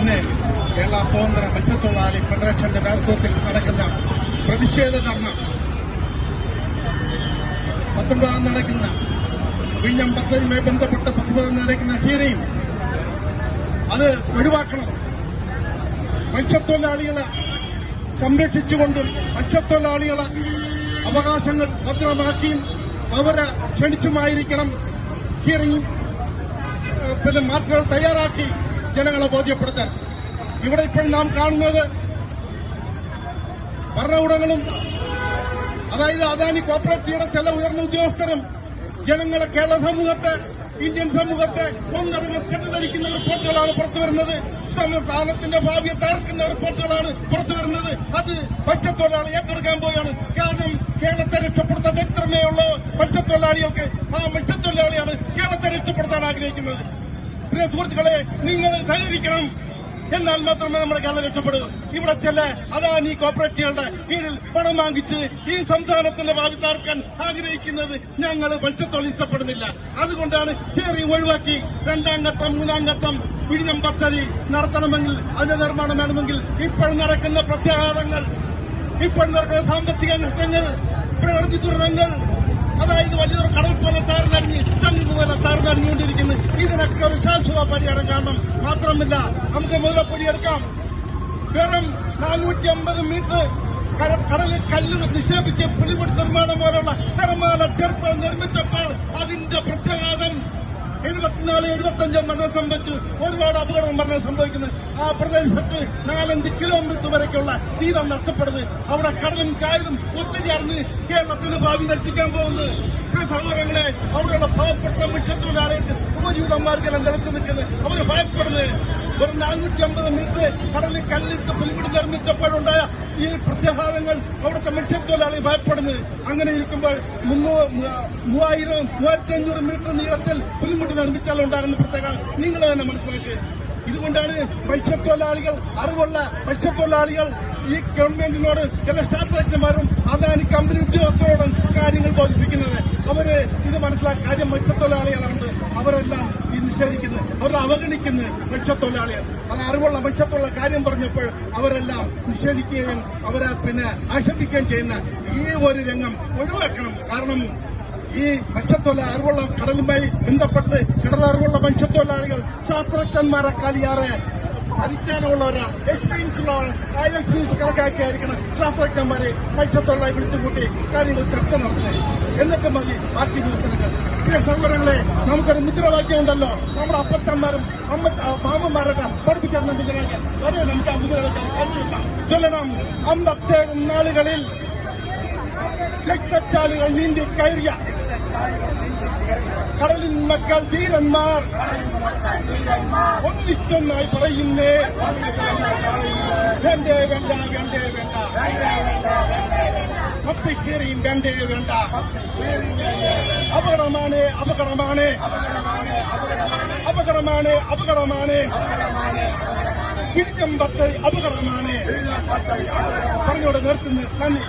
ഇന്ന് കേരള സ്വതന്ത്ര മത്സ്യത്തൊഴിലാളി ഫെഡറേഷന്റെ നേതൃത്വത്തിൽ നടക്കുന്ന പ്രതിഷേധ ധർണ. പത്തൊമ്പതാം നടക്കുന്ന വിഴിഞ്ഞം പദ്ധതിയുമായി ബന്ധപ്പെട്ട പത്തൊമ്പതാം നടക്കുന്ന ഹീറിംഗ് അത് ഒഴിവാക്കണം. മത്സ്യത്തൊഴിലാളികളെ സംരക്ഷിച്ചുകൊണ്ടും മത്സ്യത്തൊഴിലാളികളെ അവകാശങ്ങൾ ഭദ്രമാക്കിയും അവരെ ക്ഷണിച്ചുമായിരിക്കണം. ഹിയറിംഗ് പിന്നെ മാറ്റങ്ങൾ തയ്യാറാക്കി ജനങ്ങളെ ബോധ്യപ്പെടുത്താൻ. ഇവിടെ ഇപ്പോൾ നാം കാണുന്നത് ഭരണകൂടങ്ങളും അതായത് അദാനി കോപ്പറേറ്റീവിടെ ചില ഉയർന്ന ഉദ്യോഗസ്ഥരും ജനങ്ങളെ കേരള സമൂഹത്തെ ഇന്ത്യൻ സമൂഹത്തെ ഒന്നടങ്കം തെറ്റിദ്ധരിക്കുന്ന റിപ്പോർട്ടുകളാണ് പുറത്തുവരുന്നത് സംസ്ഥാനത്തിന്റെ ഭാവിയെ തകർക്കുന്ന റിപ്പോർട്ടുകളാണ് പുറത്തുവരുന്നത് അത് മത്സ്യത്തൊഴിലാളി ഏറ്റെടുക്കാൻ പോവുകയാണ്. കാരണം കേരളത്തെ രക്ഷപ്പെടുത്താൻ എത്രമേ ഉള്ളൂ മത്സ്യത്തൊഴിലാളികൾക്ക് ആ മത്സ്യത്തൊഴിലാളിയാണ് കേരളത്തെ രക്ഷപ്പെടുത്താൻ ആഗ്രഹിക്കുന്നത്. പ്രിയ സുഹൃത്തുക്കളെ നിങ്ങൾ സഹകരിക്കണം. എന്നാൽ മാത്രമേ നമ്മുടെ കേരളം രക്ഷപ്പെടൂ ഇവിടെ ചില അദാനി കോപ്പറേറ്റീവുകളുടെ കീഴിൽ പണം വാങ്ങിച്ച് ഈ സംസ്ഥാനത്തിന്റെ ഭാവി തകർക്കാൻ ആഗ്രഹിക്കുന്നത് ഞങ്ങൾ മത്സ്യത്തോളം ഇഷ്ടപ്പെടുന്നില്ല. അതുകൊണ്ടാണ് തിയറി ഒഴിവാക്കി രണ്ടാം ഘട്ടം മൂന്നാം ഘട്ടം വിഴിഞ്ഞം പദ്ധതി നടത്തണമെങ്കിൽ അതിന്റെ നിർമ്മാണം വേണമെങ്കിൽ ഇപ്പോൾ നടക്കുന്ന പ്രത്യാഘാതങ്ങൾ ഇപ്പോൾ നടക്കുന്ന സാമ്പത്തിക നഷ്ടങ്ങൾ പ്രകൃതി ദുരന്തങ്ങൾ അതായത് വലിയൊരു കടൽ പോലെ താർന്നടിഞ്ഞ് ചങ്ങ് പോലെ താർന്നടിഞ്ഞുകൊണ്ടിരിക്കുന്നു ഇതിനൊക്കെ ഒരു ശാശ്വത പരിഹാരം കാണണം മാത്രമല്ല നമുക്ക് മുതലപ്പൊടി എടുക്കാം. വെറും നാനൂറ്റി അമ്പത് മീറ്റർ കടലിൽ കല്ല് നിക്ഷേപിച്ച് പുലിമുടി നിർമ്മാണം പോലുള്ള തിരമാല ചെറുപ്പം പ്രത്യാഘാതം എഴുപത്തിനാല് എഴുപത്തഞ്ച് മരണം സംഭവിച്ചു ഒരുപാട് അപകടം മരണം സംഭവിക്കുന്നത്. ആ പ്രദേശത്ത് നാലഞ്ച് കിലോമീറ്റർ വരയ്ക്കുള്ള തീരം നഷ്ടപ്പെടുന്നത്. അവിടെ കടലും കായലും ഒത്തുചേർന്ന് കേരളത്തിന് ഭാവി രക്ഷിക്കാൻ പോകുന്നത്. സഹോദരങ്ങളെ അവിടെയുള്ള പാവപ്പെട്ട മിച്ചത്തൊഴിലാളികൾക്ക് ഉപജീവിതന്മാർക്കെല്ലാം നിലച്ചു നിൽക്കുന്നത്. അവർ ഭയപ്പെടുന്നത്. ഒരു നാനൂറ്റി മീറ്റർ കടലിൽ കല്ലിട്ട് പുൽമുടി നിർമ്മിച്ചപ്പോഴുണ്ടായ ഈ പ്രത്യാഘാതങ്ങൾ അവിടുത്തെ മത്സ്യത്തൊഴിലാളി ഭയപ്പെടുന്നത് അങ്ങനെ ഇരിക്കുമ്പോൾ മൂവായിരം മൂവായിരത്തി അഞ്ഞൂറ് മീറ്റർ നീളത്തിൽ പുൽമുടി നിർമ്മിച്ചാൽ ഉണ്ടാകുന്ന പ്രത്യേകത നിങ്ങൾ തന്നെ മനസ്സിലാക്കുക ഇതുകൊണ്ടാണ് മത്സ്യത്തൊഴിലാളികൾ അറിവുള്ള മത്സ്യത്തൊഴിലാളികൾ ഈ ഗവൺമെന്റിനോട് ചില ശാസ്ത്രജ്ഞന്മാരും അദാനി കമ്പനി ഉദ്യോഗസ്ഥരോടും കാര്യങ്ങൾ ബോധിപ്പിക്കുന്നത്. അവർ ഇത് മനസ്സിലാക്കി. കാര്യം മത്സ്യത്തൊഴിലാളികളാണ് അവരെല്ലാം ഈ നിഷേധിക്കുന്നത്. അവർ അവഗണിക്കുന്നത് മത്സ്യത്തൊഴിലാളികൾ. അത് അറിവുള്ള മത്സ്യത്തുള്ള കാര്യം പറഞ്ഞപ്പോൾ അവരെല്ലാം നിഷേധിക്കുകയും അവരെ പിന്നെ ആക്ഷേപിക്കുകയും ചെയ്യുന്ന ഈ ഒരു രംഗം ഒഴിവാക്കണം. കാരണം ഈ മത്സ്യത്തൊഴിലാളി അറിവുള്ള കടലുമായി ബന്ധപ്പെട്ട് കടലറിവുള്ള മത്സ്യത്തൊഴിലാളികൾ ശാസ്ത്രജ്ഞന്മാരെ ഏറെ പരിജ്ഞാനമുള്ളവരാണ് എക്സ്പീരിയൻസ് ഉള്ളവരാണ് ആ എക്സ്പീരിയൻസ് കണക്കാക്കിയായിരിക്കണം ശാസ്ത്രജ്ഞന്മാരെ മത്സ്യത്തൊഴിലാളി വിളിച്ചുകൂട്ടി കാര്യങ്ങൾ ചർച്ച നടത്തുന്നത് എന്നിട്ട് മതി ബാക്കി വികസനങ്ങൾ. പ്രിയ സഹോദരങ്ങളെ നമുക്കൊരു മുദ്രാവാക്യം ഉണ്ടല്ലോ നമ്മുടെ അപ്പച്ചന്മാരും അമ്മ മാമന്മാരൊക്കെ പഠിപ്പിച്ചിരുന്ന മുദ്രാവാക്യം. അതേ നമുക്ക് ആ മുദ്രാവാക്യം ചൊല്ലണം. അന്നത്തെ നാളുകളിൽ രക്തച്ചാലുകൾ നീന്തി കയറിയ கடலின் மக்கள் தீரன்மார். ஒல்லி சொன்னாய் பறையுன்னே வேண்டே வேண்டாம் வேண்டே. வேண்டாம் மப்பை கீரையும் வேண்டே. வேண்டாம் அபகடமானே அபகடமானே. அபகடமானே அபகடமானே. பிடிக்கம் பத்தை அபகடமானே. பறையோட நிறுத்து தண்ணி.